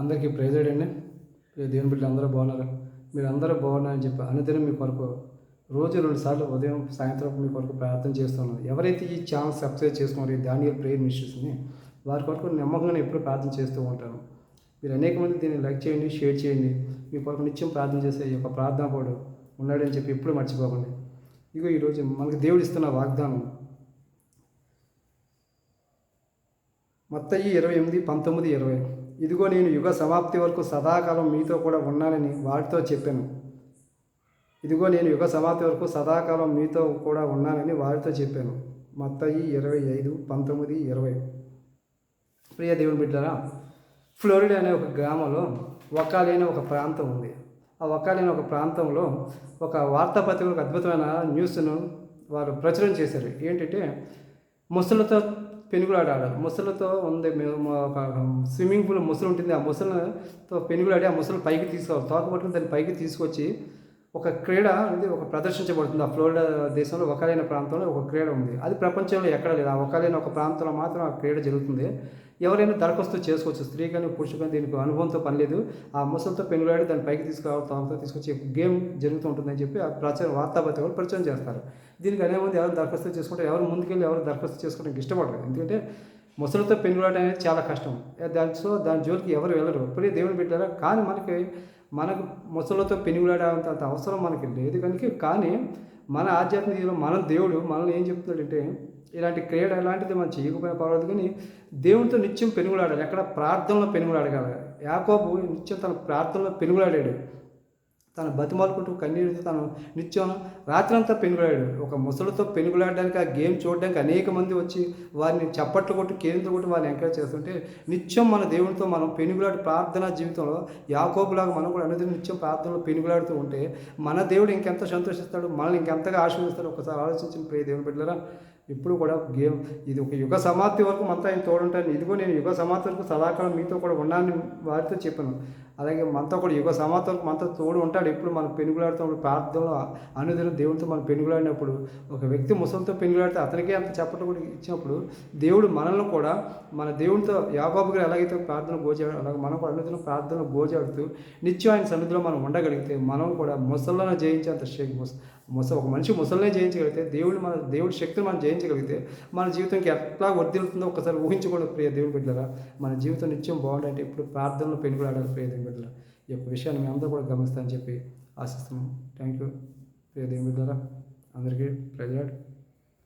అందరికీ ప్రైజ్ అండి. దేవుని బిడ్డలు అందరూ బాగున్నారు? మీరు అందరూ బాగున్నారని చెప్పి అనుదినం మీ కొరకు రోజు రెండు సార్లు ఉదయం సాయంత్రం మీ కొరకు ప్రార్థన చేస్తున్నాను. ఎవరైతే ఈ ఛానల్ సబ్స్క్రైబ్ చేసుకున్నారో ఈ దానియల్ ప్రేయర్ మినిస్ట్రీస్ని వారి కొరకు నమ్మకంగా ఎప్పుడు ప్రార్థన చేస్తూ ఉంటాను. మీరు అనేక మంది దీన్ని లైక్ చేయండి షేర్ చేయండి. మీ కొరకు నిత్యం ప్రార్థన చేసే ఈ యొక్క ప్రార్థన కూడా ఉన్నాడని చెప్పి ఎప్పుడు మర్చిపోకండి. ఇగో ఈరోజు మనకు దేవుడు ఇస్తున్న వాగ్దానం. మొత్తం ఇరవై ఎనిమిది పంతొమ్మిది ఇరవై. ఇదిగో నేను యుగ సమాప్తి వరకు సదాకాలం మీతో కూడా ఉన్నానని వారితో చెప్పాను. ఇదిగో నేను యుగ సమాప్తి వరకు సదాకాలం మీతో కూడా ఉన్నానని వారితో చెప్పాను. మత్తయి ఇరవై ఐదు పంతొమ్మిది ఇరవై. ప్రియ దేవుని బిడ్డరా ఫ్లోరిడా అనే ఒక గ్రామంలో ఒక్కలేని అనే ఒక ప్రాంతం ఉంది. ఆ ఒక్కలేని ఒక ప్రాంతంలో ఒక వార్తాపత్రిక అద్భుతమైన న్యూస్ను వారు ప్రచురం చేశారు. ఏంటంటే ముసలితో పెనుగులాట ఆడాలి. ముసలతో ఉంది మేము ఒక స్విమ్మింగ్ పూల్ ముసలు ఉంటుంది ఆ ముసలతో పెనుగులాడి ఆ ముసలు పైకి తీసుకోవాలి. తోక పట్టుకుని దాన్ని పైకి తీసుకొచ్చి ఒక క్రీడ అనేది ఒక ప్రదర్శించబడుతుంది. ఆ ఫ్లోరిడా దేశంలో ఒకలైన ప్రాంతంలో ఒక క్రీడ ఉంది. అది ప్రపంచంలో ఎక్కడ లేదు. ఆ ఒకలైన ఒక ప్రాంతంలో మాత్రం ఆ క్రీడ జరుగుతుంది. ఎవరైనా దరఖాస్తు చేసుకోవచ్చు. స్త్రీ కానీ పురుషు కానీ దీనికి అనుభవంతో పని లేదు. ఆ ముసలితో పెనుగులాడి దాన్ని పైకి తీసుకురావాలి తీసుకొచ్చి గేమ్ జరుగుతూ ఉంటుందని చెప్పి ఆ ప్రచారం వార్తాపత్రికలు ప్రచారం చేస్తారు. దీనికి అనే ముందు ఎవరు దరఖాస్తు చేసుకుంటారు ఎవరు ముందుకెళ్ళి ఎవరు దరఖాస్తు చేసుకోవడానికి ఇష్టపడరు. ఎందుకంటే ముసలితో పెనుగులాడడం అనేది చాలా కష్టం. దాని సో దాని జోలికి ఎవరు వెళ్ళరు. ఇప్పుడే దేవుని పెట్టారా కానీ మనకి మనకు ముసలితో పెనుగులాడేంత అంత అవసరం మనకి లేదు కనుక కానీ మన ఆధ్యాత్మికలో మన దేవుడు మనల్ని ఏం చెప్తున్నాడంటే ఇలాంటి క్రీడ ఎలాంటిది మనం చేయకపోయినా పర్వాలేదు కానీ దేవునితో నిత్యం పెనుగులాడాలి. ఎక్కడ ప్రార్థనలో పెనుగులాడగలగాలి. యాకోబు నిత్యం తన ప్రార్థనలో పెనుగులాడాడు. తను బతిమాలుకుంటూ కన్నీరుతో తను నిత్యం రాత్రంతా పెనుగులాడాడు. ఒక ముసలితో పెనుగులాడడానికి ఆ గేమ్ చూడడానికి అనేక మంది వచ్చి వారిని చప్పట్లు కొట్టి కేంద్రం కొట్టి వారిని ఎంకరేజ్ చేస్తుంటే నిత్యం మన దేవునితో మనం పెనుగులాడి ప్రార్థనా జీవితంలో యాకోబులాగా మనం కూడా అనేది నిత్యం ప్రార్థనలో పెనుగులాడుతూ ఉంటే మన దేవుడు ఇంకెంత సంతోషిస్తాడు మనల్ని ఇంకెంతగా ఆశీర్వదిస్తాడు? ఒకసారి ఆలోచించిన ప్రియ దేవుని బిడ్డరా ఇప్పుడు కూడా గేమ్ ఇది ఒక యుగ సమాప్తి వరకు మనతో ఆయన తోడుంటాను ఇదిగో నేను యుగ సమాప్తి వరకు సదాకాలం మీతో కూడా ఉన్నానని వారితో చెప్పాను. అలాగే మనతో కూడా యుగ సమాప్తి వరకు మనతో తోడు ఉంటాడు. ఎప్పుడు మనం పెనుగులాడుతున్నప్పుడు ప్రార్థనలో అనుదిన దేవుడితో మనం పెనుగులాడినప్పుడు ఒక వ్యక్తి ముసలితో పెనుగులాడితే అతనికే అంత చెప్పటం కూడా ఇచ్చినప్పుడు దేవుడు మనల్ని కూడా మన దేవుడితో యాబాబు గారు ఎలాగైతే ప్రార్థన గోచాడు అలాగే మనం కూడా అనుదిన ప్రార్థన గోచాడుతూ నిత్యం ఆయన సన్నిధిలో మనం ఉండగలిగితే మనం కూడా ముసళ్ళను జయించేంత శక్తి ముస ఒక మనిషి ముసలినే జయించగలిగితే దేవుడు మన దేవుడి శక్తిని మనం జయించగలిగితే మన జీవితంకి ఎట్లా వర్దిలుతుందో ఒకసారి ఊహించుకోండి ప్రియ దేవుని బిడ్డరా మన జీవితం నిత్యం బాగుండాలంటే ఇప్పుడు ప్రార్థనలు పెనుగులాడాలి ప్రియ దేవుని బిడ్డరా ఈ యొక్క విషయాన్ని మేము అందరూ కూడా గమనిస్తామని చెప్పి ఆశిస్తున్నాం. థ్యాంక్ యూ ప్రియ దేవుని బిడ్డరా అందరికీ ప్రజలాడు